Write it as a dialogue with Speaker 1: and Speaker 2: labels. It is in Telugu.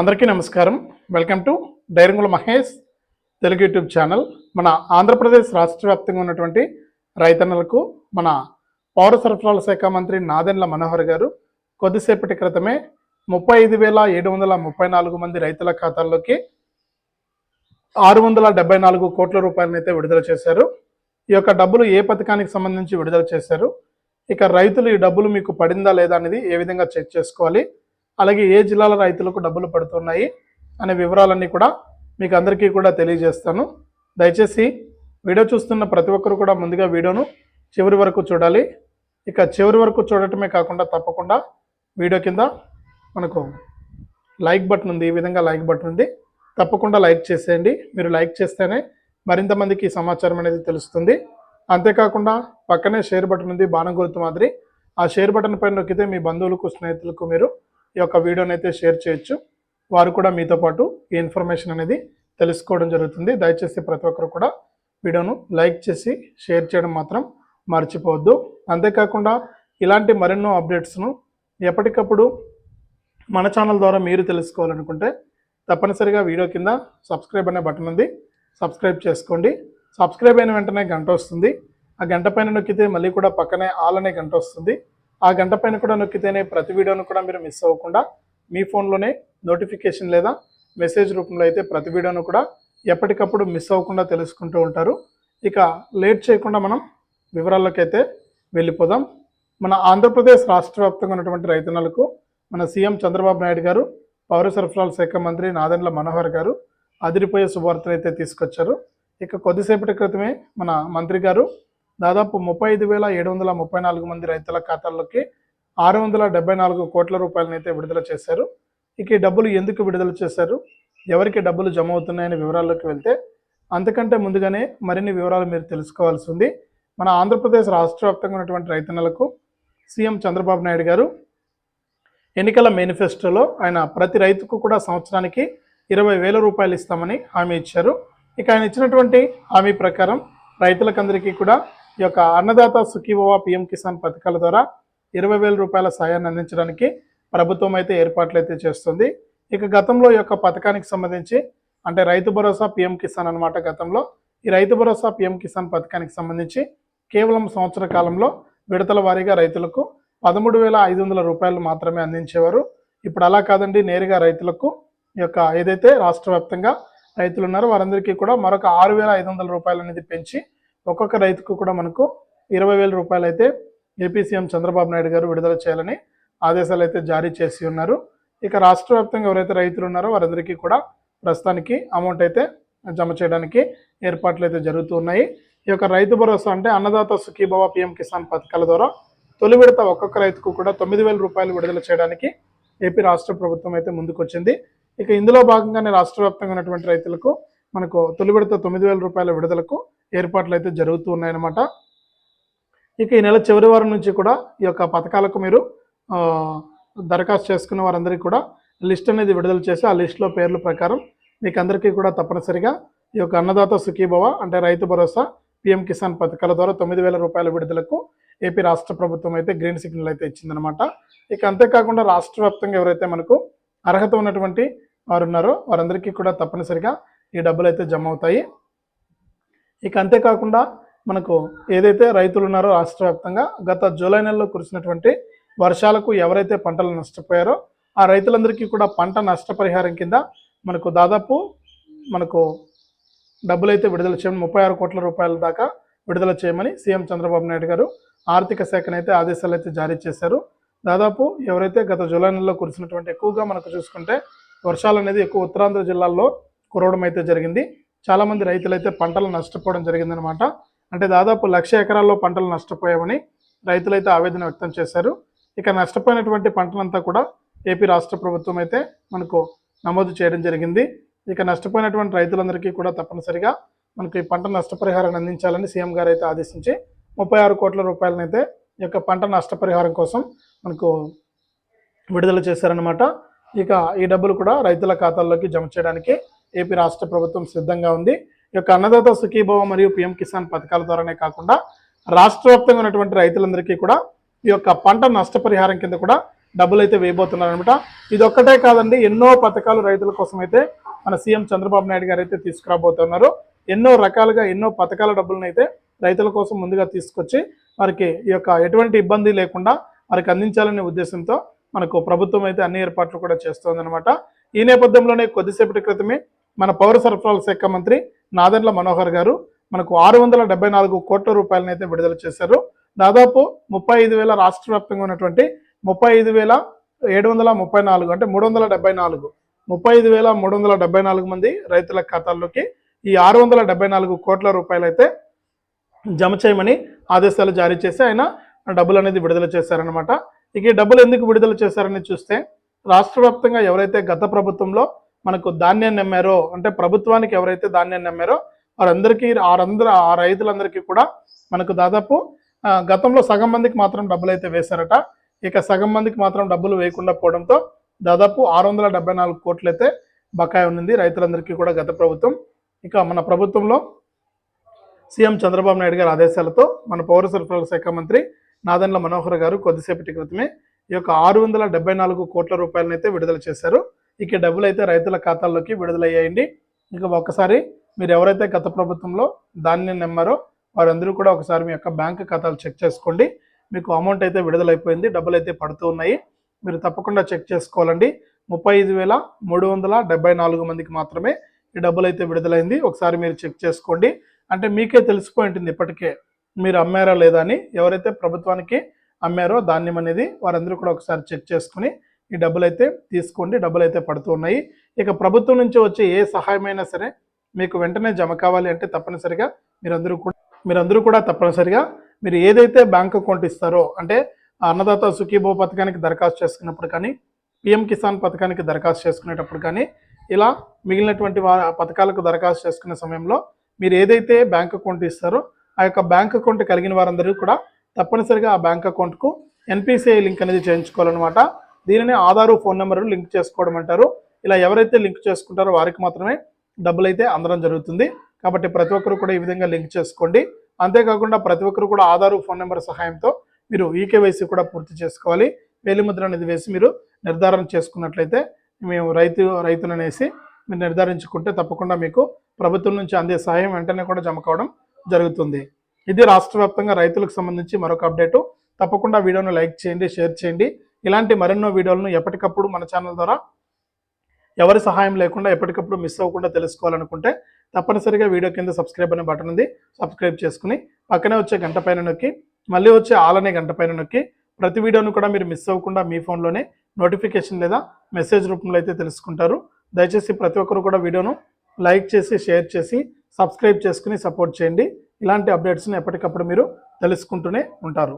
Speaker 1: అందరికీ నమస్కారం. Welcome to Dairangula Mahesh Telugu YouTube channel. మన ఆంధ్రప్రదేశ్ రాష్ట్ర వ్యాప్తంగా ఉన్నటువంటి రైతన్నలకు మన పౌర సరఫరాల శాఖ మంత్రి నాదెండ్ల మనోహర్ గారు కొద్దిసేపటి క్రితమే ముప్పై ఐదు వేల ఏడు వందల ముప్పై నాలుగు మంది రైతుల ఖాతాల్లోకి ఆరు వందల డెబ్బై నాలుగు కోట్ల రూపాయలను అయితే విడుదల చేశారు. ఈ యొక్క డబ్బులు ఏ పథకానికి సంబంధించి విడుదల చేశారు? ఇక రైతులు ఈ డబ్బులు మీకు పడిందా లేదా అనేది ఏ విధంగా చెక్ చేసుకోవాలి? అలాగే ఏ జిల్లాల రైతులకు డబ్బులు పడుతున్నాయి అనే వివరాలన్నీ కూడా మీకు అందరికీ కూడా తెలియజేస్తాను. దయచేసి వీడియో చూస్తున్న ప్రతి ఒక్కరు కూడా ముందుగా వీడియోను చివరి వరకు చూడాలి. ఇక చివరి వరకు చూడటమే కాకుండా తప్పకుండా వీడియో కింద మనకు లైక్ బటన్ ఉంది ఈ విధంగా లైక్ బటన్ ఉంది. తప్పకుండా లైక్ చేసేయండి. మీరు లైక్ చేస్తేనే మరింత మందికి సమాచారం అనేది తెలుస్తుంది. అంతేకాకుండా పక్కనే షేర్ బటన్ ఉంది బాణం గుర్తు మాదిరి. ఆ షేర్ బటన్ పైన నొక్కితే మీ బంధువులకు స్నేహితులకు మీరు ఈ యొక్క వీడియోని అయితే షేర్ చేయొచ్చు. వారు కూడా మీతో పాటు ఈ ఇన్ఫర్మేషన్ అనేది తెలుసుకోవడం జరుగుతుంది. దయచేసి ప్రతి ఒక్కరు కూడా వీడియోను లైక్ చేసి షేర్ చేయడం మాత్రం మర్చిపోవద్దు. అంతేకాకుండా ఇలాంటి మరెన్నో అప్డేట్స్ను ఎప్పటికప్పుడు మన ఛానల్ ద్వారా మీరు తెలుసుకోవాలనుకుంటే తప్పనిసరిగా వీడియో కింద సబ్స్క్రైబ్ అనే బటన్ ఉంది. సబ్స్క్రైబ్ చేసుకోండి. సబ్స్క్రైబ్ అయిన వెంటనే గంట వస్తుంది. ఆ గంట పైన నొక్కితే మళ్ళీ కూడా పక్కనే ఆల్ అనే గంట వస్తుంది. ఆ గంట పైన కూడా నొక్కితేనే ప్రతి వీడియోను కూడా మీరు మిస్ అవ్వకుండా మీ ఫోన్లోనే నోటిఫికేషన్ లేదా మెసేజ్ రూపంలో అయితే ప్రతి వీడియోను కూడా ఎప్పటికప్పుడు మిస్ అవ్వకుండా తెలుసుకుంటూ ఉంటారు. ఇక లేట్ చేయకుండా మనం వివరాల్లోకి అయితే వెళ్ళిపోదాం. మన ఆంధ్రప్రదేశ్ రాష్ట్ర వ్యాప్తంగా ఉన్నటువంటి రైతన్నలకు మన సీఎం చంద్రబాబు నాయుడు గారు పౌర సరఫరాల శాఖ మంత్రి నాదెండ్ల మనోహర్ గారు అదిరిపోయే శుభవార్తలు అయితే తీసుకొచ్చారు. ఇక కొద్దిసేపటి క్రితమే మన మంత్రి గారు దాదాపు ముప్పై ఐదు వేల ఏడు వందల ముప్పై నాలుగు మంది రైతుల ఖాతాల్లోకి ఆరు వందల డెబ్బై నాలుగు కోట్ల రూపాయలను అయితే విడుదల చేశారు. ఇక ఈ డబ్బులు ఎందుకు విడుదల చేశారు? ఎవరికి డబ్బులు జమ అవుతున్నాయనే వివరాల్లోకి వెళ్తే అంతకంటే ముందుగానే మరిన్ని వివరాలు మీరు తెలుసుకోవాల్సి ఉంది. మన ఆంధ్రప్రదేశ్ రాష్ట్ర వ్యాప్తంగా ఉన్నటువంటి రైతన్నలకు సీఎం చంద్రబాబు నాయుడు గారు ఎన్నికల మేనిఫెస్టోలో ఆయన ప్రతి రైతుకు కూడా సంవత్సరానికి ఇరవై వేల రూపాయలు ఇస్తామని హామీ ఇచ్చారు. ఇక ఆయన ఇచ్చినటువంటి హామీ ప్రకారం రైతులకందరికీ కూడా ఈ యొక్క అన్నదాత సుఖీభవ పిఎం కిసాన్ పథకాల ద్వారా ఇరవై వేల రూపాయల సాయాన్ని అందించడానికి ప్రభుత్వం అయితే ఏర్పాట్లు అయితే చేస్తుంది. ఇక గతంలో ఈ యొక్క పథకానికి సంబంధించి అంటే రైతు భరోసా పిఎం కిసాన్ అన్నమాట గతంలో. ఈ రైతు భరోసా పిఎం కిసాన్ పథకానికి సంబంధించి కేవలం సంవత్సర కాలంలో విడతల వారీగా రైతులకు పదమూడు వేల ఐదు వందల రూపాయలు మాత్రమే అందించేవారు. ఇప్పుడు అలా కాదండి నేరుగా రైతులకు ఈ యొక్క ఏదైతే రాష్ట్ర వ్యాప్తంగా రైతులు ఉన్నారో వారందరికీ కూడా మరొక ఆరు వేల ఐదు వందల రూపాయలు అనేది పెంచి ఒక్కొక్క రైతుకు కూడా మనకు ఇరవై వేల రూపాయలు అయితే ఏపీ సీఎం చంద్రబాబు నాయుడు గారు విడుదల చేయాలని ఆదేశాలు అయితే జారీ చేసి ఉన్నారు. ఇక రాష్ట్ర వ్యాప్తంగా ఎవరైతే రైతులు ఉన్నారో వారందరికీ కూడా ప్రస్తుతానికి అమౌంట్ అయితే జమ చేయడానికి ఏర్పాట్లు అయితే జరుగుతూ ఉన్నాయి. ఈ యొక్క రైతు భరోసా అంటే అన్నదాత సుఖీభవ పిఎం కిసాన్ పథకాల ద్వారా తొలి విడత ఒక్కొక్క రైతుకు కూడా తొమ్మిది వేల రూపాయలు విడుదల చేయడానికి ఏపీ రాష్ట్ర ప్రభుత్వం అయితే ముందుకొచ్చింది. ఇక ఇందులో భాగంగానే రాష్ట్ర వ్యాప్తంగా ఉన్నటువంటి రైతులకు మనకు తొలి విడత తొమ్మిది వేల రూపాయల విడుదలకు ఏర్పాట్లు అయితే జరుగుతూ ఉన్నాయన్నమాట. ఇక ఈ నెల చివరి వారం నుంచి కూడా ఈ యొక్క పథకాలకు మీరు దరఖాస్తు చేసుకున్న వారందరికీ కూడా లిస్ట్ అనేది విడుదల చేసి ఆ లిస్టులో పేర్ల ప్రకారం మీకు అందరికీ కూడా తప్పనిసరిగా ఈ యొక్క అన్నదాత సుఖీభవ అంటే రైతు భరోసా పిఎం కిసాన్ పథకాల ద్వారా తొమ్మిది వేల రూపాయల విడుదలకు ఏపీ రాష్ట్ర ప్రభుత్వం అయితే గ్రీన్ సిగ్నల్ అయితే ఇచ్చిందనమాట ఇక అంతేకాకుండా రాష్ట్ర వ్యాప్తంగా ఎవరైతే మనకు అర్హత ఉన్నటువంటి వారు ఉన్నారో వారందరికీ కూడా తప్పనిసరిగా ఈ డబ్బులు అయితే జమ అవుతాయి. ఇక అంతేకాకుండా మనకు ఏదైతే రైతులు ఉన్నారో రాష్ట్ర వ్యాప్తంగా గత జూలై నెలలో కురిసినటువంటి వర్షాలకు ఎవరైతే పంటలు నష్టపోయారో ఆ రైతులందరికీ కూడా పంట నష్టపరిహారం కింద మనకు దాదాపు మనకు డబ్బులు అయితే విడుదల చేయమని ముప్పై ఆరు కోట్ల రూపాయల దాకా విడుదల చేయమని సీఎం చంద్రబాబు నాయుడు గారు ఆర్థిక శాఖనైతే ఆదేశాలు అయితే జారీ చేశారు. దాదాపు ఎవరైతే గత జూలై నెలలో కురిసినటువంటి ఎక్కువగా మనకు చూసుకుంటే వర్షాలు అనేది ఎక్కువ ఉత్తరాంధ్ర జిల్లాల్లో కురవడం అయితే జరిగింది. చాలామంది రైతులు అయితే పంటలు నష్టపోవడం జరిగిందనమాట అంటే దాదాపు లక్ష ఎకరాల్లో పంటలు నష్టపోయామని రైతులైతే ఆవేదన వ్యక్తం చేశారు. ఇక నష్టపోయినటువంటి పంటలంతా కూడా ఏపీ రాష్ట్ర ప్రభుత్వం అయితే మనకు నమోదు చేయడం జరిగింది. ఇక నష్టపోయినటువంటి రైతులందరికీ కూడా తప్పనిసరిగా మనకు ఈ పంట నష్టపరిహారాన్ని అందించాలని సీఎం గారు అయితే ఆదేశించి ముప్పై ఆరు కోట్ల రూపాయలనైతే ఈ యొక్క పంట నష్టపరిహారం కోసం మనకు విడుదల చేశారనమాట ఇక ఈ డబ్బులు కూడా రైతుల ఖాతాల్లోకి జమ చేయడానికి ఏపీ రాష్ట్ర ప్రభుత్వం సిద్ధంగా ఉంది. ఈ యొక్క అన్నదాత సుఖీభవ మరియు పిఎం కిసాన్ పథకాల ద్వారానే కాకుండా రాష్ట్ర వ్యాప్తంగా ఉన్నటువంటి రైతులందరికీ కూడా ఈ యొక్క పంట నష్టపరిహారం కింద కూడా డబ్బులు అయితే వేయబోతున్నారనమాట ఇది ఒక్కటే కాదండి ఎన్నో పథకాలు రైతుల కోసం అయితే మన సీఎం చంద్రబాబు నాయుడు గారు అయితే తీసుకురాబోతున్నారు. ఎన్నో రకాలుగా ఎన్నో పథకాల డబ్బులను అయితే రైతుల కోసం ముందుగా తీసుకొచ్చి వారికి ఈ యొక్క ఎటువంటి ఇబ్బంది లేకుండా వారికి అందించాలనే ఉద్దేశంతో మనకు ప్రభుత్వం అయితే అన్ని ఏర్పాట్లు కూడా చేస్తోందనమాట ఈ నేపథ్యంలోనే కొద్దిసేపటి క్రితమే మన పౌర సరఫరాల శాఖ మంత్రి నాదెండ్ల మనోహర్ గారు మనకు ఆరు వందల డెబ్బై నాలుగు కోట్ల రూపాయలను అయితే విడుదల చేశారు. దాదాపు ముప్పై ఐదు వేల రాష్ట్ర వ్యాప్తంగా ఉన్నటువంటి ముప్పై ఐదు వేల ఏడు వందల ముప్పై నాలుగు అంటే మూడు వందల డెబ్బై నాలుగు. ముప్పై ఐదు వేల మూడు వందల డెబ్బై నాలుగు మంది రైతుల ఖాతాల్లోకి ఈ ఆరు వందల డెబ్బై నాలుగు కోట్ల రూపాయలు అయితే జమ చేయమని ఆదేశాలు జారీ చేసి ఆయన డబ్బులు అనేది విడుదల చేశారనమాట ఇక ఈ డబ్బులు ఎందుకు విడుదల చేశారని చూస్తే రాష్ట్ర ఎవరైతే గత ప్రభుత్వంలో మనకు ధాన్యాన్ని నమ్మారో అంటే ప్రభుత్వానికి ఎవరైతే ధాన్యాన్ని నమ్మారో వారందరికీ వారందరూ ఆ రైతులందరికీ కూడా మనకు దాదాపు గతంలో సగం మందికి మాత్రం డబ్బులు అయితే వేశారట. ఇక సగం మందికి మాత్రం డబ్బులు వేయకుండా పోవడంతో దాదాపు ఆరు వందల డెబ్బై నాలుగు కోట్లు అయితే బకాయి ఉంది రైతులందరికీ కూడా గత ప్రభుత్వం. ఇక మన ప్రభుత్వంలో సీఎం చంద్రబాబు నాయుడు గారి ఆదేశాలతో మన పౌర సరఫరాల శాఖ మంత్రి నాదెండ్ల మనోహర్ గారు కొద్దిసేపటి క్రితమే ఈ యొక్క ఆరు వందల డెబ్బై నాలుగు కోట్ల రూపాయలనైతే విడుదల చేశారు. ఇక డబ్బులు అయితే రైతుల ఖాతాల్లోకి విడుదలయ్యాయండి. ఇక ఒక్కసారి మీరు ఎవరైతే గత ప్రభుత్వంలో ధాన్యం నెమ్మారో వారందరూ కూడా ఒకసారి మీ యొక్క బ్యాంక్ ఖాతాలు చెక్ చేసుకోండి. మీకు అమౌంట్ అయితే విడుదలైపోయింది డబ్బులు అయితే పడుతూ ఉన్నాయి. మీరు తప్పకుండా చెక్ చేసుకోవాలండి. ముప్పై ఐదు వేల మూడు వందల డెబ్బై నాలుగు మందికి మాత్రమే ఈ డబ్బులు అయితే విడుదలైంది. ఒకసారి మీరు చెక్ చేసుకోండి. అంటే మీకే తెలిసిపోయి ఉంటుంది ఇప్పటికే మీరు అమ్మారా లేదా అని. ఎవరైతే ప్రభుత్వానికి అమ్మారో ధాన్యం అనేది వారందరూ కూడా ఒకసారి చెక్ చేసుకుని ఈ డబ్బులు అయితే తీసుకోండి డబ్బులు అయితే పడుతున్నాయి ఇక ప్రభుత్వం నుంచి వచ్చే ఏ సహాయమైనా సరే మీకు వెంటనే జమ కావాలి అంటే తప్పనిసరిగా మీరందరూ కూడా మీరందరూ కూడా తప్పనిసరిగా మీరు ఏదైతే బ్యాంక్ అకౌంట్ ఇస్తారో అంటే ఆ అన్నదాత సుఖీభో పథకానికి దరఖాస్తు చేసుకున్నప్పుడు కానీ పిఎం కిసాన్ పథకానికి దరఖాస్తు చేసుకునేటప్పుడు కానీ ఇలా మిగిలినటువంటి పథకాలకు దరఖాస్తు చేసుకునే సమయంలో మీరు ఏదైతే బ్యాంక్ అకౌంట్ ఇస్తారో ఆ యొక్క బ్యాంక్ అకౌంట్ కలిగిన వారందరూ కూడా తప్పనిసరిగా ఆ బ్యాంక్ అకౌంట్కు ఎన్పిసిఐ లింక్ అనేది చేయించుకోవాలన్నమాట. దీనిని ఆధారు ఫోన్ నెంబర్ లింక్ చేసుకోవడం అంటారు. ఇలా ఎవరైతే లింక్ చేసుకుంటారో వారికి మాత్రమే డబ్బులు అయితే అందడం జరుగుతుంది. కాబట్టి ప్రతి ఒక్కరు కూడా ఈ విధంగా లింక్ చేసుకోండి. అంతేకాకుండా ప్రతి ఒక్కరు కూడా ఆధారు ఫోన్ నెంబర్ సహాయంతో మీరు ఈకేవైసీ కూడా పూర్తి చేసుకోవాలి. వేలిముద్ర అనేది వేసి మీరు నిర్ధారణ చేసుకున్నట్లయితే మేము రైతు రైతులనేసి మీరు నిర్ధారించుకుంటే తప్పకుండా మీకు ప్రభుత్వం నుంచి అందే సహాయం వెంటనే కూడా జమ కావడం జరుగుతుంది. ఇది రాష్ట్ర వ్యాప్తంగా రైతులకు సంబంధించి మరొక అప్డేటు. తప్పకుండా వీడియోను లైక్ చేయండి షేర్ చేయండి. ఇలాంటి మరెన్నో వీడియోలను ఎప్పటికప్పుడు మన ఛానల్ ద్వారా ఎవరి సహాయం లేకుండా ఎప్పటికప్పుడు మిస్ అవ్వకుండా తెలుసుకోవాలనుకుంటే తప్పనిసరిగా వీడియో కింద సబ్స్క్రైబ్ అనే బటన్ ఉంది. సబ్స్క్రైబ్ చేసుకుని పక్కనే వచ్చే గంట పైన నొక్కి మళ్ళీ వచ్చే ఆల్ అనే గంట పైన నొక్కి ప్రతి వీడియోను కూడా మీరు మిస్ అవ్వకుండా మీ ఫోన్లోనే నోటిఫికేషన్ లేదా మెసేజ్ రూపంలో అయితే తెలుసుకుంటారు. దయచేసి ప్రతి ఒక్కరు కూడా వీడియోను లైక్ చేసి షేర్ చేసి సబ్స్క్రైబ్ చేసుకుని సపోర్ట్ చేయండి. ఇలాంటి అప్డేట్స్ని ఎప్పటికప్పుడు మీరు తెలుసుకుంటూనే ఉంటారు.